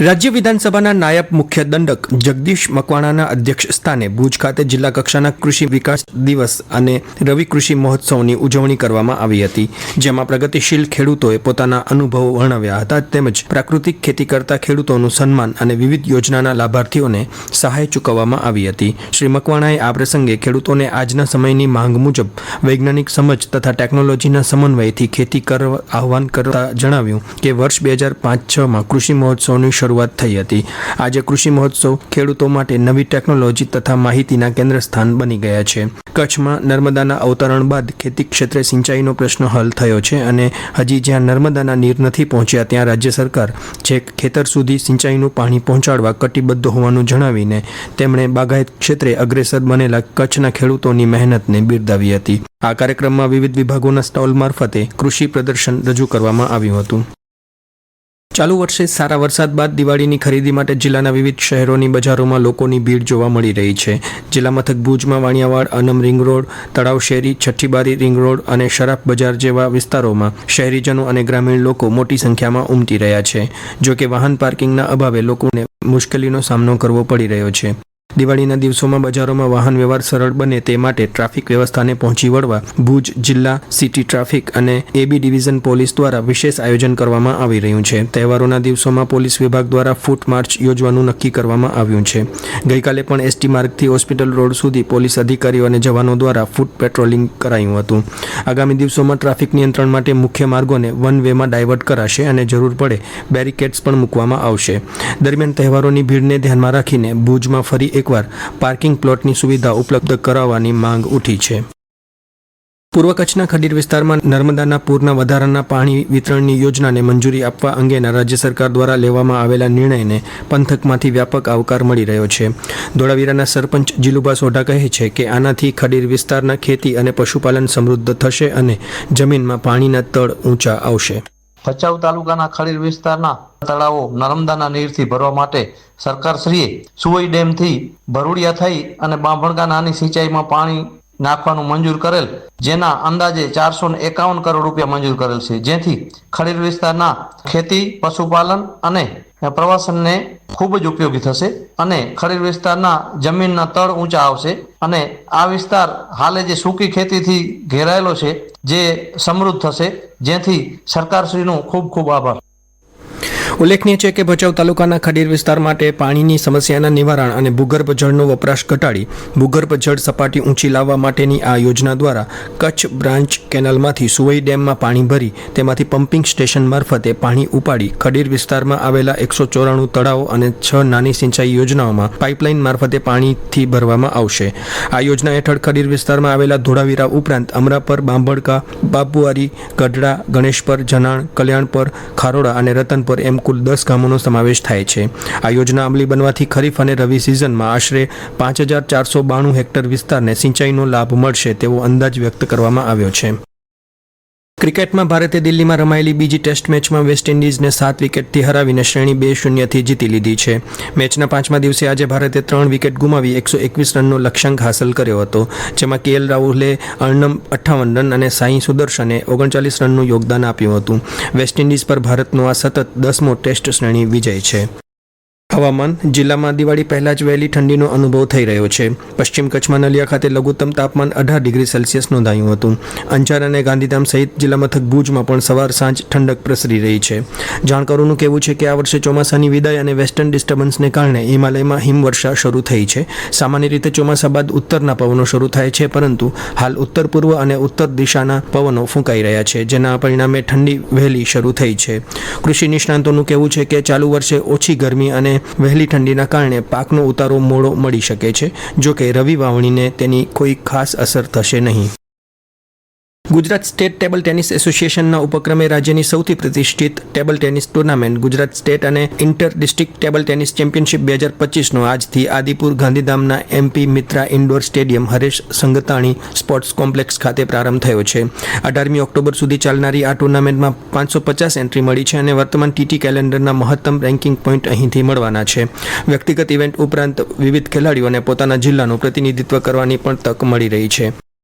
રાજ્ય વિધાનસભાના નાયબ મુખ્ય દંડક જગદીશ મકવાણાના અધ્યક્ષ સ્થાને ભુજ ખાતે જિલ્લા કક્ષાના કૃષિ વિકાસ દિવસ અને રવિ કૃષિ મહોત્સવની ઉજવણી કરવામાં આવી હતી, જેમાં પ્રગતિશીલ ખેડૂતોએ પોતાના અનુભવો વર્ણવ્યા હતા તેમજ પ્રાકૃતિક ખેતી કરતા ખેડૂતોનું સન્માન અને વિવિધ યોજનાના લાભાર્થીઓને સહાય ચૂકવવામાં આવી હતી. શ્રી મકવાણાએ આ પ્રસંગે ખેડૂતોને આજના સમયની માંગ મુજબ વૈજ્ઞાનિક સમજ તથા ટેકનોલોજીના સમન્વયથી ખેતી કરવા આહવાન કરતા જણાવ્યું કે વર્ષ બે હજાર પાંચ છમાં કૃષિ મહોત્સવની શરૂઆત થઈ હતી. આજે કૃષિ મહોત્સવ ખેડૂતો માટે નવી ટેકનોલોજી તથા માહિતીના કેન્દ્ર સ્થાન બની ગયા છે. કચ્છમાં નર્મદાના અવતરણ બાદ ખેતી ક્ષેત્રે સિંચાઈનો પ્રશ્ન હલ થયો છે અને હજી જ્યાં નર્મદાના નીર નથી પહોંચ્યા ત્યાં રાજ્ય સરકાર છેક ખેતર સુધી સિંચાઈનું પાણી પહોંચાડવા કટિબદ્ધ હોવાનું જણાવીને તેમણે બાગાયત ક્ષેત્રે અગ્રેસર બનેલા કચ્છના ખેડૂતોની મહેનતને બિરદાવી હતી. આ કાર્યક્રમમાં વિવિધ વિભાગોના સ્ટોલ મારફતે કૃષિ પ્રદર્શન રજૂ કરવામાં આવ્યું હતું. ચાલુ વર્ષે સારા વરસાદ બાદ દિવાળીની ખરીદી માટે જિલ્લાના વિવિધ શહેરોની બજારોમાં લોકોની ભીડ જોવા મળી રહી છે. જિલ્લા મથક ભુજમાં વાણિયાવાડ, અનમ રિંગ રોડ, તળાવ શેરી, છઠ્ઠીબારી રિંગ રોડ અને શરાફ બજાર જેવા વિસ્તારોમાં શહેરીજનો અને ગ્રામીણ લોકો મોટી સંખ્યામાં ઉમટી રહ્યા છે. જોકે વાહન પાર્કિંગના અભાવે લોકોને મુશ્કેલીનો સામનો કરવો પડી રહ્યો છે. દિવાળીના દિવસોમાં બજારોમાં વાહન વ્યવહાર સરળ બને તે માટે ટ્રાફિક વ્યવસ્થાને પહોંચી વળવા ભુજ જિલ્લા સિટી ટ્રાફિક અને એબી ડિવિઝન પોલીસ દ્વારા વિશેષ આયોજન કરવામાં આવી રહ્યું છે. તહેવારોના દિવસોમાં પોલીસ વિભાગ દ્વારા ફૂટ માર્ચ યોજવાનું નક્કી કરવામાં આવ્યું છે. ગઈકાલે પણ એસટી માર્ગથી હોસ્પિટલ રોડ સુધી પોલીસ અધિકારીઓ અને જવાનો દ્વારા ફૂટ પેટ્રોલિંગ કરાયું હતું. આગામી દિવસોમાં ટ્રાફિક નિયંત્રણ માટે મુખ્ય માર્ગોને વન વેમાં ડાયવર્ટ કરાશે અને જરૂર પડે બેરિકેડ્સ પણ મૂકવામાં આવશે. દરમિયાન તહેવારોની ભીડને ધ્યાનમાં રાખીને ભુજમાં ફરી એકવાર પાર્કિંગ પ્લોટની સુવિધા ઉપલબ્ધ કરાવવાની માંગ ઉઠી છે. પૂર્વ કચ્છના ખડીર વિસ્તારમાં નર્મદાના પૂરના વધારાના પાણી વિતરણની યોજનાને મંજૂરી આપવા અંગેના રાજ્ય સરકાર દ્વારા લેવામાં આવેલા નિર્ણયને પંથકમાંથી વ્યાપક આવકાર મળી રહ્યો છે. ધોળાવીરાના સરપંચ જીલુભા સોઢા કહે છે કે આનાથી ખડીર વિસ્તારના ખેતી અને પશુપાલન સમૃદ્ધ થશે અને જમીનમાં પાણીના તળ ઊંચા આવશે. ભચાઉ તાલુકાના ખડીર વિસ્તારના તળાવો નર્મદાના નીરથી ભરવા માટે સરકારશ્રીએ સુવઈ ડેમથી ભરૂડિયા થઈ અને બાંભણગા નાની સિંચાઈમાં પાણી નાખવાનું મંજૂર કરેલ, જેના અંદાજે ચારસો એકાવન કરોડ રૂપિયા મંજૂર કરેલ છે. જેથી ખડીર વિસ્તારના ખેતી, પશુપાલન અને પ્રવાસનને ખૂબ જ ઉપયોગી થશે અને ખરીદ વિસ્તારના જમીનના તળ ઊંચા આવશે અને આ વિસ્તાર હાલે જે સૂકી ખેતીથી ઘેરાયેલો છે, જે સમૃદ્ધ થશે, જેથી સરકારશ્રીનો ખૂબ ખૂબ આભાર. ઉલ્લેખનીય છે કે ભચાઉ તાલુકાના ખડીર વિસ્તાર માટે પાણીની સમસ્યાના નિવારણ અને ભૂગર્ભ જળનો વપરાશ ઘટાડી ભૂગર્ભ જળ સપાટી ઊંચી લાવવા માટેની આ યોજના દ્વારા કચ્છ બ્રાન્ચ કેનાલમાંથી સુવઈ ડેમમાં પાણી ભરી તેમાંથી પમ્પિંગ સ્ટેશન મારફતે પાણી ઉપાડી ખડીર વિસ્તારમાં આવેલા એકસો ચોરાણું તળાવો અને છ નાની સિંચાઈ યોજનાઓમાં પાઇપલાઇન મારફતે પાણીથી ભરવામાં આવશે. આ યોજના હેઠળ ખડીર વિસ્તારમાં આવેલા ધોળાવીરા ઉપરાંત અમરાપર, બાંભડકા બાબુઆરી ગઢડા, ગણેશપર, જનાણ, કલ્યાણપર, ખારોડા અને રતનપર એમ કુલ દસ ગામોનો સમાવેશ થાય છે. આ યોજના અમલી બનવાથી ખરીફ અને રવિ સિઝનમાં આશરે પાંચ હજાર ચારસો બાણું હેક્ટર વિસ્તારને સિંચાઈનો લાભ મળશે તેવો અંદાજ વ્યક્ત કરવામાં આવ્યો છે. ક્રિકેટમાં ભારતે દિલ્હીમાં રમાયેલી બીજી ટેસ્ટ મેચમાં વેસ્ટ ઇન્ડિઝને સાત વિકેટથી હરાવીને શ્રેણી બે શૂન્યથી જીતી લીધી છે. મેચના પાંચમા દિવસે આજે ભારતે ત્રણ વિકેટ ગુમાવી એકસો એકવીસ રનનો લક્ષ્યાંક હાંસલ કર્યો હતો, જેમાં કેએલ રાહુલે અર્ણમ અઠ્ઠાવન રન અને સાઈ સુદર્શને ઓગણચાલીસ રનનું યોગદાન આપ્યું હતું. વેસ્ટ ઇન્ડિઝ પર ભારતનો આ સતત દસમો ટેસ્ટ શ્રેણી વિજય છે. હવામાન, જિલ્લામાં દિવાળી પહેલા જ વહેલી ઠંડીનો અનુભવ થઈ રહ્યો છે. પશ્ચિમ કચ્છમાં નલિયા ખાતે લઘુત્તમ તાપમાન અઢાર ડિગ્રી સેલ્સિયસ નોંધાયું હતું. અંજાર અને ગાંધીધામ સહિત જિલ્લા મથક ભુજમાં પણ સવાર સાંજ ઠંડક પ્રસરી રહી છે. જાણકારોનું કહેવું છે કે આ વર્ષે ચોમાસાની વિદાય અને વેસ્ટર્ન ડિસ્ટર્બન્સને કારણે હિમાલયમાં હિમવર્ષા શરૂ થઈ છે. સામાન્ય રીતે ચોમાસા બાદ ઉત્તરના પવનો શરૂ થાય છે, પરંતુ હાલ ઉત્તર પૂર્વ અને ઉત્તર દિશાના પવનો ફૂંકાઈ રહ્યા છે, જેના પરિણામે ઠંડી વહેલી શરૂ થઈ છે. કૃષિ નિષ્ણાંતોનું કહેવું છે કે ચાલુ વર્ષે ઓછી ગરમી અને વહેલી ઠંડીના કારણે પાકનો ઉતારો મોડો મળી શકે છે, જોકે રવિ વાવણીને તેની કોઈ ખાસ અસર થશે નહીં. ગુજરાત સ્ટેટ ટેબલ ટેનિસ એસોસિએશનના ઉપક્રમે રાજ્યની સૌથી પ્રતિષ્ઠિત table tennis tournament Gujarat state અને inter district table tennis championship બે હજાર પચીસનો આજથી આદિપુર ગાંધીધામના MP Mitra indoor stadium Haresh Sangtani sports complex ખાતે પ્રારંભ થયો છે. અઢારમી ઓક્ટોબર સુધી ચાલનારી આ ટુર્નામેન્ટમાં પાંચસો પચાસ એન્ટ્રી મળી છે અને વર્તમાન ટીટી કેલેન્ડરના મહત્તમ રેન્કિંગ પોઈન્ટ અહીંથી મળવાના છે. વ્યક્તિગત ઇવેન્ટ ઉપરાંત વિવિધ ખેલાડીઓને પોતાના જિલ્લાનું પ્રતિનિધિત્વ કરવાની પણ તક મળી રહી છે.